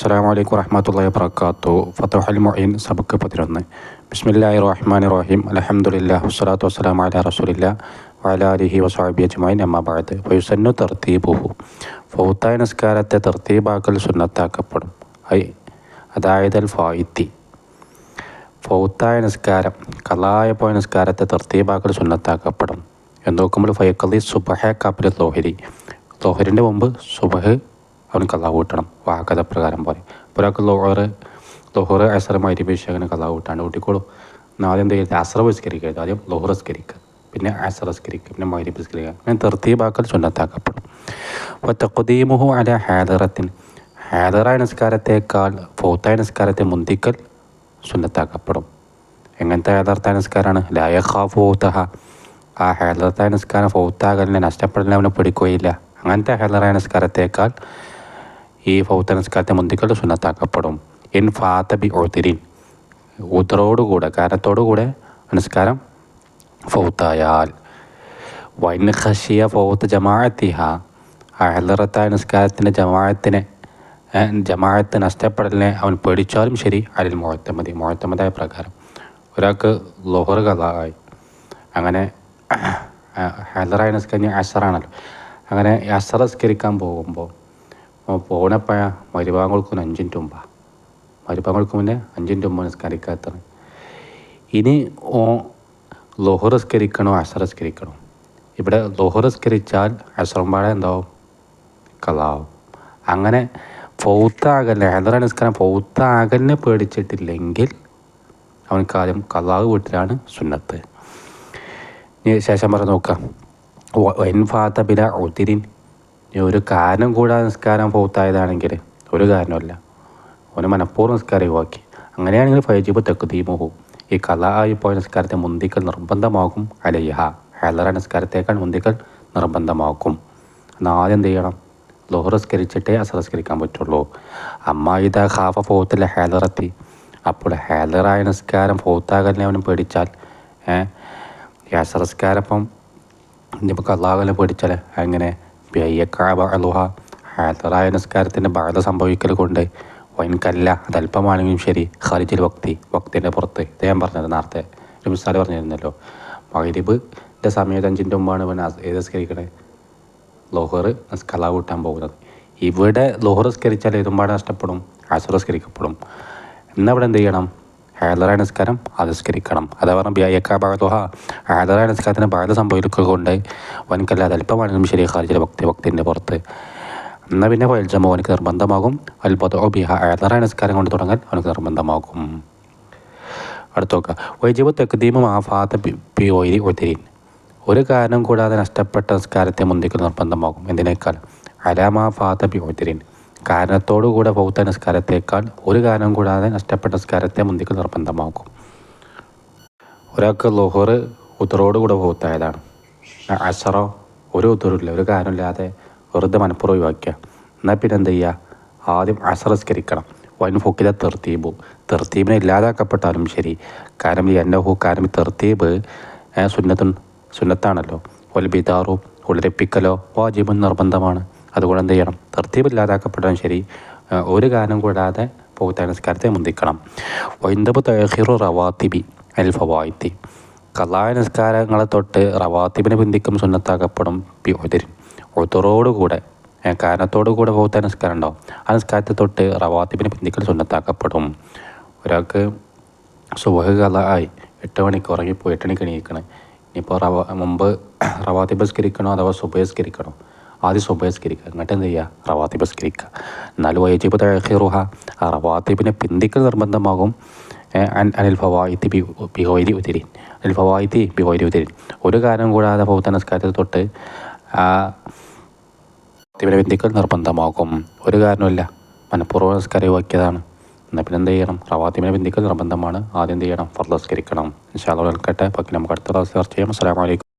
അസ്സാം വലൈക്കും വറഹമത്തല്ലാ വർക്കാത്തു ഫത്തുഹൽ മൊയ്ൻ സബക്ക് പതിനൊന്ന്. ബിസ്മില്ലാഹി റഹ്മാൻ റഹീം അലഹമുല്ല വസ്സലാത്തു വസ്സലാം അല റസൂലില്ല വലാലിഹി വസാബി അജ്മൈൻ അമ്മാബാദ് ഫൈസന്നു തർത്തീബുഹു. ഫൗത്തായ നിസ്കാരത്തെ തർത്തീബാക്കൽ സുന്നത്താക്കപ്പെടും. ഐ അതായത് അൽ ഫായിത്തി ഫൗത്തായ നിസ്കാരം കലായ പോയ നിസ്കാരത്തെ തർത്തീബാക്കൽ സുന്നത്താക്കപ്പെടും. എന്ന് നോക്കുമ്പോൾ ഫയക്കലി സുബഹ കബിൽ ലോഹരി. ലോഹരിന്റെ മുമ്പ് സുബഹ് അവന് കലാവ് കൂട്ടണം വാക്കഥ പ്രകാരം പോലെ അപ്പോൾ ഒരാൾക്ക് ലോഹറ് ലോഹറ് അസർ അഭിഷേകന് കലാവ് കൂട്ടാണ്ട് കൂട്ടിക്കോളും ആദ്യം എന്ത് ചെയ്യുക അസറ വിസ്കരിക്കരുത് ആദ്യം ലോഹർ സ്കരിക്കുക പിന്നെ അസർ സ്കരിക്കുക പിന്നെ മൈരി സ്കരിക്കുക അങ്ങനെ തെർത്തീബാക്കൽ സുന്നത്താക്കപ്പെടും. അപ്പോൾ തക്കുതീമുഹു അല ഹാദറത്തിൻ. ഹാദറായ നിസ്കാരത്തേക്കാൾ ഫോത്തായ നിസ്കാരത്തെ മുന്തിക്കൽ സുന്നത്താക്കപ്പെടും. എങ്ങനത്തെ ഹാദർത്തായ നിസ്കാരമാണ്? ലായ ഖാ ഫോത്തഹ ആ ഹാദർത്തായ നിസ്കാരം ഫോത്താകലിനെ നഷ്ടപ്പെടലിനെ അവനെ പിടിക്കുകയില്ല. അങ്ങനത്തെ ഹാദറായ നിസ്കാരത്തേക്കാൾ ഈ ഫൗത്ത നിസ്കാരത്തെ മുന്തിക്കളുടെ സുന്നത്താക്കപ്പെടും ഇൻ ഫാത്ത ബി ഒത്തിരിൻ ഉത്തറോടുകൂടെ കാരണത്തോടുകൂടെ നമസ്കാരം ഫൗത്തായാൽ വൈൻ ഖഷിയ ഫൗത്ത് ജമാഅത്തിഹ അഹലറത്തായ നിസ്കാരത്തിന്റെ ജമാഅത്തിനെ ജമാഅത്ത് നഷ്ടപ്പെടലിനെ അവൻ പേടിച്ചാലും ശരി അതിൽ മുഴത്തമതി മുഴത്തമതായ പ്രകാരം ഒരാൾക്ക് ലോഹർ കഥായി അങ്ങനെ ഹലറായ നിസ്കരിഞ്ഞ അസറാണല്ലോ അങ്ങനെ അസറ സ്കരിക്കാൻ പോകുമ്പോൾ പോണപ്പോഴ മരുഭാഗം കൊടുക്കുന്ന അഞ്ചിന്റെ മുമ്പാണ് മരുഭാഗങ്ങൾക്ക് മുന്നേ അഞ്ചിന്റെ മുമ്പ് നിസ്കരിക്കാത്ത ഇനി ഓ ലോഹറസ്കരിക്കണോ അസറസ്കരിക്കണോ ഇവിടെ ലോഹറസ്കരിച്ചാൽ അസറമ്പാടെ എന്താവും? കലാവും. അങ്ങനെ പൗത്താകൽ ഹെദറ നിസ്കാരം പൗത്താകലിനെ പേടിച്ചിട്ടില്ലെങ്കിൽ അവൻ കാര്യം കലാവ് വീട്ടിലാണ് സുന്നത്ത്. ശേഷം പറഞ്ഞ് നോക്കാം. എൻ ഫാത്ത ബില ഒത്തിരിൻ ഒരു കാരണം കൂടാതെ നിസ്കാരം പോത്തായതാണെങ്കിൽ ഒരു കാരണമല്ല അവന് മനഃപൂർവം നിസ്കാരം ഒഴിവാക്കി. അങ്ങനെയാണെങ്കിൽ ഫൈജീബ് പോകും ഈ കല ആയി പോയ നിസ്കാരത്തെ മുന്തിക്കൽ നിർബന്ധമാകും അലയ്യഹ ഹലറ നിസ്കാരത്തേക്കാൾ മുന്തിക്കൽ നിർബന്ധമാക്കും. എന്നാൽ ആദ്യം എന്ത് ചെയ്യണം? ലോഹറസ്കരിച്ചിട്ടേ അസറസ്കരിക്കാൻ പറ്റുള്ളൂ. അമ്മ ഇതാ ഖാഫ ഫോത്തിലെ ഹേലറത്തി. അപ്പോൾ ഹേലറായ നിസ്കാരം ഫോത്താകലിനെ അവനും പേടിച്ചാൽ ഏ? അസറസ്കാരം ഇപ്പം ഇനിയിപ്പോൾ കല്ലാകലിനെ പേടിച്ചാൽ അങ്ങനെ ബയ്യക്കാബഅലുഹ ഹാത്തറായ നിസ്കാരത്തിന്റെ ബാധ സംഭവിക്കൽ കൊണ്ട് വൈൻകല്ല അത് അല്പമാണെങ്കിലും ശരി ഖാലിജിൽ വക്തി വക്തിന്റെ പുറത്ത്. ഇത് ഞാൻ പറഞ്ഞത് നേരത്തെ ഒരു മിസാൽ പറഞ്ഞിരുന്നല്ലോ. മകരിബിന്റെ സമയത്ത് അഞ്ചിന്റെ മുമ്പാണ് ഇവൻ ഏത് ലോഹർ നിസ്കല കൂട്ടാൻ പോകുന്നത്. ഇവിടെ ലോഹർ സ്കരിച്ചാൽ ഇതുമ്പാട് നഷ്ടപ്പെടും? അസുറസ്കരിക്കപ്പെടും എന്നാൽ ഇവിടെ എന്ത് ചെയ്യണം? ഹാദറായ നിസ്കാരം അതിസ്കരിക്കണം അതാ പറഞ്ഞ ബിയായക്ക ഭാഗത്തുഹ ഹാദറായ നിസ്കാരത്തിന് ബാധ വനക്കല്ല അത് അല്പമാണെങ്കിലും ശരി ഖാലിജിലെ ഭക്തി ഭക്തിന്റെ പുറത്ത്. എന്നാൽ പിന്നെ വയൽജമോ അവനക്ക് നിർബന്ധമാകും. അൽപതോ ബിഹ. ഹാദറായ നിസ്കാരം കൊണ്ട് തുടങ്ങാൻ അവനക്ക് നിർബന്ധമാകും. അടുത്ത് നോക്കുക വൈജീബ് തെക്കുദീമും ആഫാത്ത ബി ഒയിരി ഒത്തിരീൻ ഒരു കാരണം കൂടാതെ നഷ്ടപ്പെട്ട നിസ്കാരത്തെ മുന്തിക്ക് നിർബന്ധമാകും. എന്തിനേക്കാൾ? അലാമാ ഫാത്ത ബി ഒത്തിരീൻ കാരണത്തോടുകൂടെ ബൗദ്ധ നിസ്കാരത്തേക്കാൾ ഒരു കാരണം കൂടാതെ നഷ്ടപ്പെട്ട നിസ്കാരത്തെ മുന്തിക്ക് നിർബന്ധമാക്കും. ഒരാൾക്ക് ലോഹർ ഉത്തറോടുകൂടെ ബൗത്തായതാണ് അസറോ ഒരു ഉത്തരവില്ല ഒരു കാരണമില്ലാതെ വെറുതെ മനപ്പുറം ഒഴിവാക്കുക. എന്നാൽ പിന്നെ എന്ത് ചെയ്യുക? ആദ്യം അസറസ്കരിക്കണം വൻ ഫുക്കിലെ തെർത്തീബു. തെർത്തീബിനെ ഇല്ലാതാക്കപ്പെട്ടാലും ശരി. കാരണം ഈ ഹു കാരണം തെർത്തീബ് സുന്നത്തും സുന്നത്താണല്ലോ. ഒൽ ബിതാറു ഉളരിപ്പിക്കലോ വാജിബും നിർബന്ധമാണ്. അതുകൊണ്ട് എന്ത് ചെയ്യണം? തർത്തീപില്ലാതാക്കപ്പെട്ടാലും ശരി. ഒരു കാരണം കൂടാതെ പോകത്തെ നിസ്കാരത്തെ മുന്തിക്കണം. വൈന്ദബ് തഹിറു റവാത്തിബി അൽ ഫവായിത്തി കലായ നിസ്കാരങ്ങളെ തൊട്ട് റവാത്തിബിനെ പിന്തിക്കും സുന്നത്താക്കപ്പെടും പി ഒതിരിൻ ഒതുറോടുകൂടെ കാരണത്തോടു കൂടെ പോകത്തെ നിസ്കാരം ഉണ്ടാവും ആ നിസ്കാരത്തെ തൊട്ട് റവാത്തിബിനെ പിന്തിക്കൽ സുന്നത്താക്കപ്പെടും. ഒരാൾക്ക് സുബഹ് കല ആയി എട്ട് മണിക്ക് ഉറങ്ങിപ്പോയി എട്ട് മണിക്ക് എണീക്കണേ. ഇനിയിപ്പോൾ റവ മുമ്പ് റവാത്തിബ് സ്കരിക്കണോ അഥവാ സുബഹസ്കരിക്കണോ ആദ്യം സുബഹസ്കരിക്കുക എന്നിട്ട് എന്ത് ചെയ്യുക? റവാത്തിബ് സ്കരിക്കുക എന്നാലും വൈജിബ് തഹീറുഹ ആ റവാത്തിബിനെ പിന്തിക്കൽ നിർബന്ധമാകും. അനിൽ ഫവായിത്തി ബി ബിഹോയിരി ഉതിരിൻ അനിൽ ഫവായിത്തി ബിഹോയിരി ഉതിരിൻ ഒരു കാരണം കൂടാതെ പൗത്ത നമസ്കാരത്തിൽ തൊട്ട് ആ പിന്തിക്കൽ നിർബന്ധമാകും. ഒരു കാരണമില്ല മനഃപൂർവ നമസ്കാരം ഒഴിവാക്കിയതാണ്. എന്നാൽ പിന്നെ എന്ത് ചെയ്യണം? റവാത്തിമിനെ ബിന്ദിക്കൽ നിർബന്ധമാണ്. ആദ്യം എന്ത് ചെയ്യണം? ഫർദസ്കരിക്കണം ഇൻഷാല്ലോ കേട്ടെ ബാക്കി നമുക്ക് അടുത്ത ക്ലാസ് ചർച്ച ചെയ്യാം. അസ്സാം വലൈക്കും